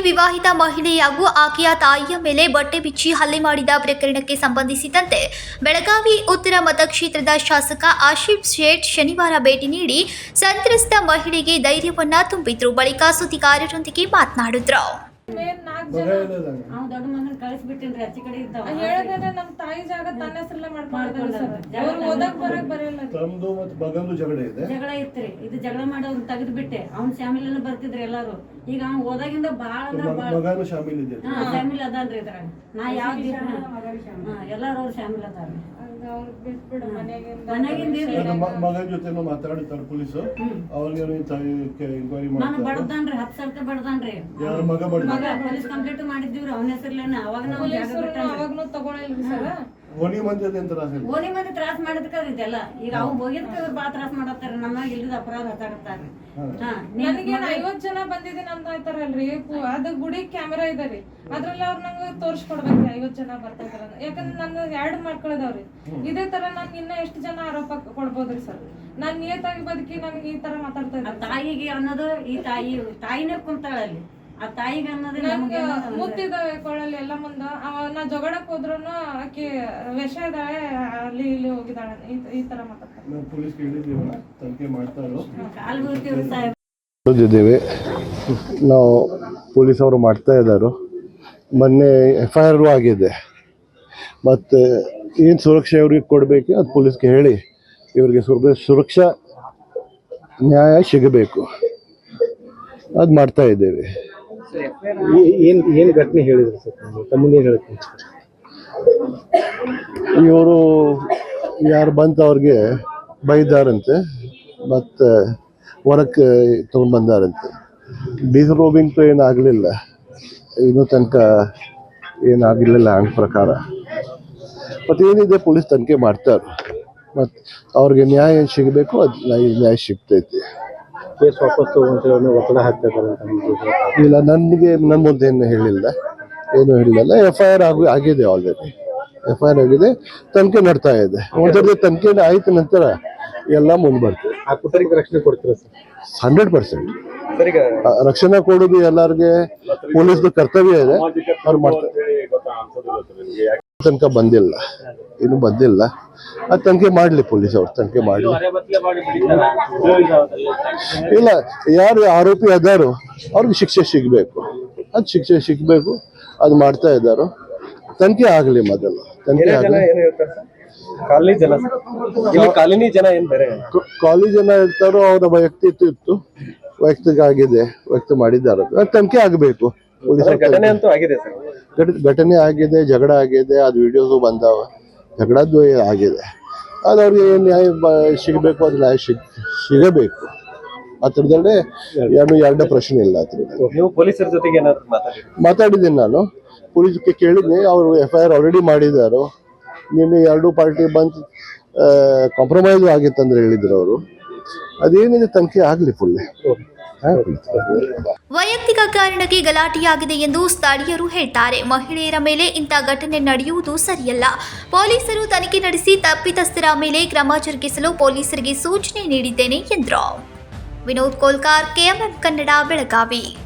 ವಿವಾಹಿತ ಮಹಿಳೆಯಾಗೂ ಆಕೆಯ ತಾಯಿಯ ಮೇಲೆ ಬಟ್ಟೆ ಬಿಚ್ಚಿ ಹಲ್ಲೆ ಮಾಡಿದ ಪ್ರಕರಣಕ್ಕೆ ಸಂಬಂಧಿಸಿದಂತೆ ಬೆಳಗಾವಿ ಉತ್ತರ ಮತಕ್ಷೇತ್ರದ ಶಾಸಕ ಆಶಿಫ್ ಶೇಟ್ ಶನಿವಾರ ಭೇಟಿ ನೀಡಿ ಸಂತ್ರಸ್ತ ಮಹಿಳೆಗೆ ಧೈರ್ಯವನ್ನ ತುಂಬಿದ್ರು. ಬಳಿಕ ಸುದ್ದಿಗಾರರೊಂದಿಗೆ ಮಾತನಾಡಿದ್ರು. ದೊಡ್ಡ ಮಗನ್ ಕಳಿಸ್ಬಿಟ್ಟಿನ್ರಿ ಆಚೆ ಕಡೆ ಇದ್ದಾವ. ಹೇಳದ್ರೆ ನಮ್ ತಾಯಿ ಜಾಗ ತನ್ನ ಹೆಸರಲ್ಲ ಮಾಡ್ಕೊಂಡಿದ್ದಾರೆ ಸರ್. ಮಾಡ್ಕೊಂಡಾರೆ. ಅವ್ರು ಓದಕ್ ಬರಕ್ ಬರೆಯಲ್ಲ ರೀ. ತಮ್ದು ಮತ್ತು ಮಗಂದು ಜಗಳ ಇದೆ. ಜಗಳ ಇತ್ರಿ. ಇದು ಜಗಳ ಮಾಡಿ ಅವ್ನ ತೆಗೆದು ಬಿಟ್ಟೆ ಅವ್ನ ಎಲ್ಲ ಬರ್ತಿದ್ರು ಎಲ್ಲಾರು. ಈಗ ಅವ್ನ್ ಹೋದಾಗಿಂದ ಬಾಳ ಅಂದ್ರ ಮಗ- ಬಾಳ ಮಗನು ಶಾಮಿಲ್ ಇದೆ. ಹಾ ಅದಲ್ರಿ ಇದ್ರಾಗ. ನಾ ಯಾವ ಎಲ್ಲಾರು ಅವ್ರ ಫ್ಯಾಮಿಲಿ ಅದಾರ್ರಿ ಮಗನ ಜೊತೆ ಮಾತಾಡಿರ್ತಾರೆ ಪೊಲೀಸ್. ಅವ್ರಿಗೆ ಇಂಕ್ವೈರಿ ನಾನು ಮಾಡ್ತಾರೆ. ಬಡದಾನ್ರಿ ಹತ್ತು ಸಾವಿರ ಬಡದಾನ್ರಿ. ಯಾರ ಮಗ ಬಡ್ದ ಮಗ ಪೊಲೀಸ್ ಕಂಪ್ಲೇಂಟ್ ಮಾಡಿದ್ದೀವ್ರಿ ಅವನ ಹೆಸರ್ಲೇನ? ಅವಾಗ ನಾವು ಜಾಗ ಅವಾಗ್ನು ತಗೊಳಿಲ್ರಿ ಸರ್. ಓಣಿ ಮಂದಿ ಅದೇನ್ ತ್ರಾಸ ಇಲ್ಲ. ಓಣಿ ಮಂದಿ ತ್ರಾಸ ಮಾಡಿದ್ಕ ಇದೆಲ್ಲ. ಈಗ ಅವ್ ಹೋಗಿದ್ಕ ಇವ್ರು ಬಾಳ ತ್ರಾಸ ಮಾಡತ್ತಾರ. ನಮ್ಮ ಇಲ್ಲದ ಅಪರಾಧ ಹತ್ತಾಗತ್ತಾರ್ರಿ ಹಾ. ನನಗೇನ್ ಐವತ್ ಜನ ಬಂದಿದೆ ಅಂತ ಆಯ್ತಾರಲ್ರಿ. ಪು- ಅದು ಗುಡಿ ಕ್ಯಾಮೆರಾ ಇದೆ ರೀ. ಅದ್ರಲ್ಲಿ ಅವ್ರ ನಂಗ ತೋರ್ಸ್ಕೊಡ್ಬೇಕ್ರಿ ಐವತ್ ಜನ ಬರ್ತಾ ಇದಾರ ಯಾಕಂದ್ರೆ ನನ್ನ ಎರಡ್ ಮಕ್ಳದವ್ರಿ ಇದೇ ತರ ನನ್ ಇನ್ನ ಎಷ್ಟು ಜನ ಆರೋಪ ಕೊಡ್ಬೋದ್ರಿ ಸರ್? ನಾನ್ ನಿಯತ್ತಾಗಿ ಬದುಕಿ ನನ್ಗೆ ಈ ತರ ಮಾತಾಡ್ತಾ ಆ ಇದ್ದಾರೆ ತಾಯಿಗೆ ಅನ್ನೋದು ಈ ತಾಯಿ ತಾಯಿನೇ ಕುಂತಾಳ ಅಲ್ಲಿ ಆ ತಾಯಿಗೆ ಅನ್ನೋದೇ ನಮ್ಗೆ ಮುತ್ತಿದ್ದಾವೆ ಕೊಳ್ಳಲ್ಲಿ ಎಲ್ಲ ಮುಂದ. ಅವ ನಾ ಜಗಳಕ್ ಹೋದ್ರುನು ಆಕಿ ವಿಷ ಇದಾಳೆ ಅಲ್ಲಿ ಇಲ್ಲಿ ಹೋಗಿದಾಳೆ ಈ- ತರ ಮಾತಾಡ್ತಾರೆ. ನಾವು ಪೊಲೀಸ್ ಅವರು ಮಾಡ್ತಾ ಇದ್ದಾರೆ ಮೊನ್ನೆ ಎಫ್ ಐ ಆರ್ ಆಗಿದೆ. ಮತ್ತು ಏನು ಸುರಕ್ಷೆ ಅವ್ರಿಗೆ ಕೊಡಬೇಕು ಅದು ಪೊಲೀಸ್ಗೆ ಹೇಳಿ ಇವರಿಗೆ ಸುರ ಸುರಕ್ಷಾ ನ್ಯಾಯ ಸಿಗಬೇಕು. ಅದು ಮಾಡ್ತಾ ಇದ್ದೇವೆ. ಏನ್ ಏನ್ ಘಟನೆ ಹೇಳಿದ್ರು ಸರ್ ತಮ್ಮನೇ ಹೇಳ್ತೀನಿ ಇವರು ಯಾರು ಬಂತ ಅವ್ರಿಗೆ ಬೈದಾರಂತೆ, ಮತ್ತು ಹೊರಕ್ಕೆ ತೊಗೊಂಡು ಬಂದಾರಂತೆ. ತು ಏನಾಗಲಿಲ್ಲ ಇನ್ನೂ ತನಕ ಏನಾಗಲಿಲ್ಲ ಹಂಗೆ ಪ್ರಕಾರ. ಮತ್ತು ಏನಿದೆ ಪೊಲೀಸ್ ತನಿಖೆ ಮಾಡ್ತಾರೆ. ಮತ್ತು ಅವ್ರಿಗೆ ನ್ಯಾಯ ಏನು ಸಿಗಬೇಕು, ಅದು ನ್ಯಾಯ ಸಿಗ್ತೈತಿ. ಕೇಸ್ ವಾಪಸ್ ತಗೊಂತ ಒತ್ತಡ ಹಾಕ್ತಾ ಇದ್ದಾರೆ ಅಂತ ಇಲ್ಲ ನನಗೆ ನನ್ನ ಮುಂದೆ ಏನು ಹೇಳಿಲ್ಲ. ಏನು ಹೇಳಿಲ್ಲ ಎಫ್ ಐ ಆರ್ ಆಗಿ ಆಗಿದೆ ಆಲ್ರೆಡಿ ಎಫ್ ಐ ಆರ್ ಆಗಿದೆ ತನಿಖೆ ನಡ್ತಾ ಇದೆ. ಒಂದ್ಸರಿ ತನಿಖೆ ಆಯ್ತು ನಂತರ ಎಲ್ಲ ಮುಂದೆ ಬರ್ತದೆ ಆ ಕುಟುಂಬಕ್ಕೆ ರಕ್ಷಣೆ ಕೊಡ್ತೀರಾ ಸರ್? Hundred percent. ರಕ್ಷಣೆ ಕೊಡೋದು ಎಲ್ಲರಿಗೆ ಪೊಲೀಸ್ದು ಕರ್ತವ್ಯ ಇದೆ. ಅವ್ರು ಮಾಡ್ತಾರೆ. ತನಕ ಬಂದಿಲ್ಲ. ಇನ್ನು ಬಂದಿಲ್ಲ. ಅದು ತನಿಖೆ ಮಾಡಲಿ ಪೊಲೀಸ್ ಅವ್ರು ತನಿಖೆ ಮಾಡಲಿ. ಇಲ್ಲ ಯಾರು ಆರೋಪಿ ಅದಾರೋ ಅವ್ರಿಗೆ ಶಿಕ್ಷೆ ಸಿಗಬೇಕು. ಅದು ಶಿಕ್ಷೆ ಸಿಗಬೇಕು ಅದು ಮಾಡ್ತಾ ಇದ್ದಾರೋ. ತನಿಖೆ ಆಗಲಿ ಮೊದಲು ತನಿಖೆ ಆಗಲಿ. ಕಾಲಿ ಹೇಳ್ತಾರೆ ಸರ್? ಕಾಲನಿ ಜನ ಸರ್. ಇಲ್ಲಿ ಕಾಲನಿ ಜನ ಏನ್ ಬೇರೆ? ಕಾಲೇಜ್ ಜನ ಇರ್ತಾರೋ ಅವರ ವೈಯಕ್ತಿಕ ಇತ್ತು ವೈಯಕ್ತಿಕ ಆಗಿದೆ ವ್ಯಕ್ತಿ ಮಾಡಿದ್ದಾರೆ. ಅದು ತನಿಖೆ ಆಗಬೇಕು. ಪೊಲೀಸ್ ಘಟನೆ ಅಂತೂ ಆಗಿದೆ ಸರ್. ಘಟನೆ ಆಗಿದೆ ಜಗಳ ಆಗಿದೆ ಅದು ವಿಡಿಯೋಸು ಬಂದಾವ. ಜಗಳದ್ದು ಆಗಿದೆ. ಅದು ಅವ್ರಿಗೆ ಏನು ನ್ಯಾಯ ಸಿಗಬೇಕು ಅದು ನ್ಯಾಯ ಸಿಗ್ ಸಿಗಬೇಕು. ಹತ್ರದಲ್ಲೇ ಥರದಲ್ಲೇ ಏನು ಎರಡನೇ ಪ್ರಶ್ನೆ ಇಲ್ಲ ನೀವು ಪೊಲೀಸರ ಜೊತೆಗೆ ಮಾತಾಡಿದ್ದೀನಿ ನಾನು. ಪೊಲೀಸ್ಗೆ ಕೇಳಿದ್ನಿ ಅವರು ಎಫ್ ಐ ಆರ್ ಆಲ್ರೆಡಿ ಮಾಡಿದ್ದಾರೆ. ನಿನ್ನೆ ಎರಡೂ ಪಾರ್ಟಿ ಬಂದು ಕಾಂಪ್ರಮೈಸು ಆಗಿತ್ತಂದ್ರೆ ಹೇಳಿದ್ರು ಅವರು. ಅದೇನಿದೆ ತನಿಖೆ ಆಗಲಿ ಫುಲ್ ವೈಯಕ್ತಿಕ ಕಾರಣಕ್ಕೆ ಗಲಾಟೆಯಾಗಿದೆ ಎಂದು ಸ್ಥಳೀಯರು ಹೇಳ್ತಾರೆ. ಮಹಿಳೆಯರ ಮೇಲೆ ಇಂಥ ಘಟನೆ ನಡೆಯುವುದು ಸರಿಯಲ್ಲ. ಪೊಲೀಸರು ತನಿಖೆ ನಡೆಸಿ ತಪ್ಪಿತಸ್ಥರ ಮೇಲೆ ಕ್ರಮ ಜರುಗಿಸಲು ಪೊಲೀಸರಿಗೆ ಸೂಚನೆ ನೀಡಿದ್ದೇನೆ ಎಂದರು. ವಿನೋದ್ ಕೋಲ್ಕಾರ್, ಕೆಎಂಎಂ ಕನ್ನಡ, ಬೆಳಗಾವಿ.